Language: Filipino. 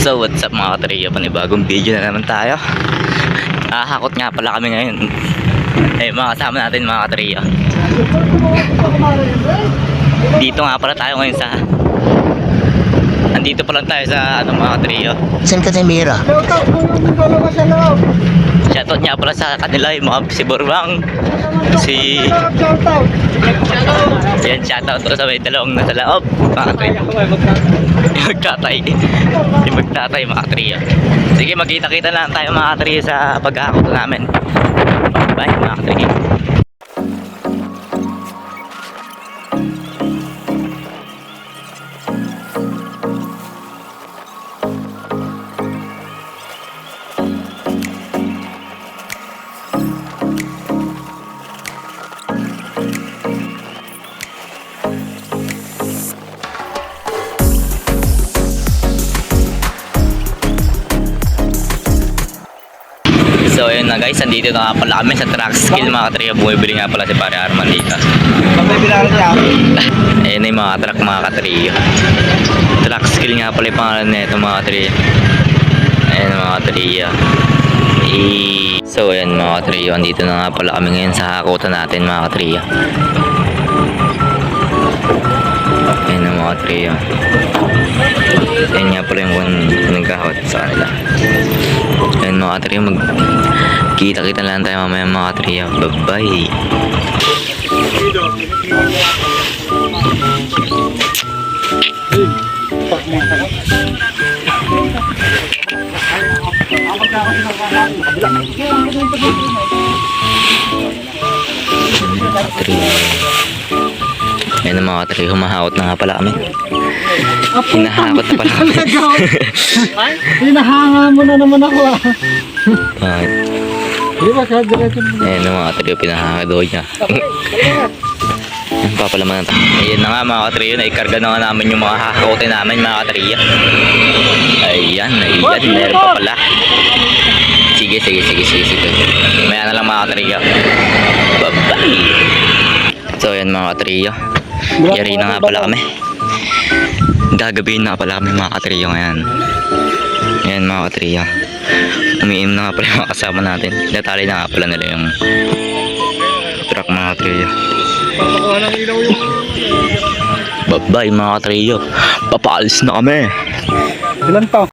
So what's up mga katriyo, panibagong video na naman tayo. Ahakot nga pala kami ngayon. Eh mga kasama natin mga katriyo Dito nga pala tayo ngayon sa Nandito pa lang tayo sa ano mga katriyo San? Shoutout kung yung dalawa sa loob. Shoutout nga pala sa kanila yung mga si Borbang Si Shoutout. Yan shoutout ko sa may dalawang nasa loob mga Yung magtatay Yung magtatay mga katriyo Sige magkita-kita lang tayo mga katriyo sa paghahakot namin Bye mga So ayun na guys, nandito na pala kami sa track skill mga katriyo Bumibili nga pala si pare Arman dito. Bilang niya. Ayun na yung mga truck mga katriyo Track skill nga pala yung pangalan nito mga katriyo Ayun mga katriyo I- So ayun mga katriyo, andito na nga pala kami ngayon sa hakutan natin mga katriyo Ayun na mga katriyo Ayun nga pala yung nagkahawat sa kanila. Ayun mga katriyo, mag kita-kita lang tayo mamaya mga katriyo Bye bye Three. Ayun na mga tri, humahakot na nga pala kami. Hinahakot na pala kami. Hinahanga mo na naman ako ah. Ay, Ayun na mga tri, pinahakado niya. Yan pa pala man. Ayan na nga mga katriyo, naikarga na nga namin yung mga hahakotin namin mga katriyo. Ayan, ayan, meron pa pala. Sige, sige, sige, sige, sige. Maya na lang mga katriyo. Bye-bye. So ayan mga katriyo. Yari na nga pala kami. Gagabihin na pala kami mga katriyo ngayon. Ayan mga katriyo. Umiim na nga pala mga kasama natin. Natali na nga pala nila yung truck mga ilaw yung... Bye-bye mga katriyo. Papaalis na kami. Ilan pa?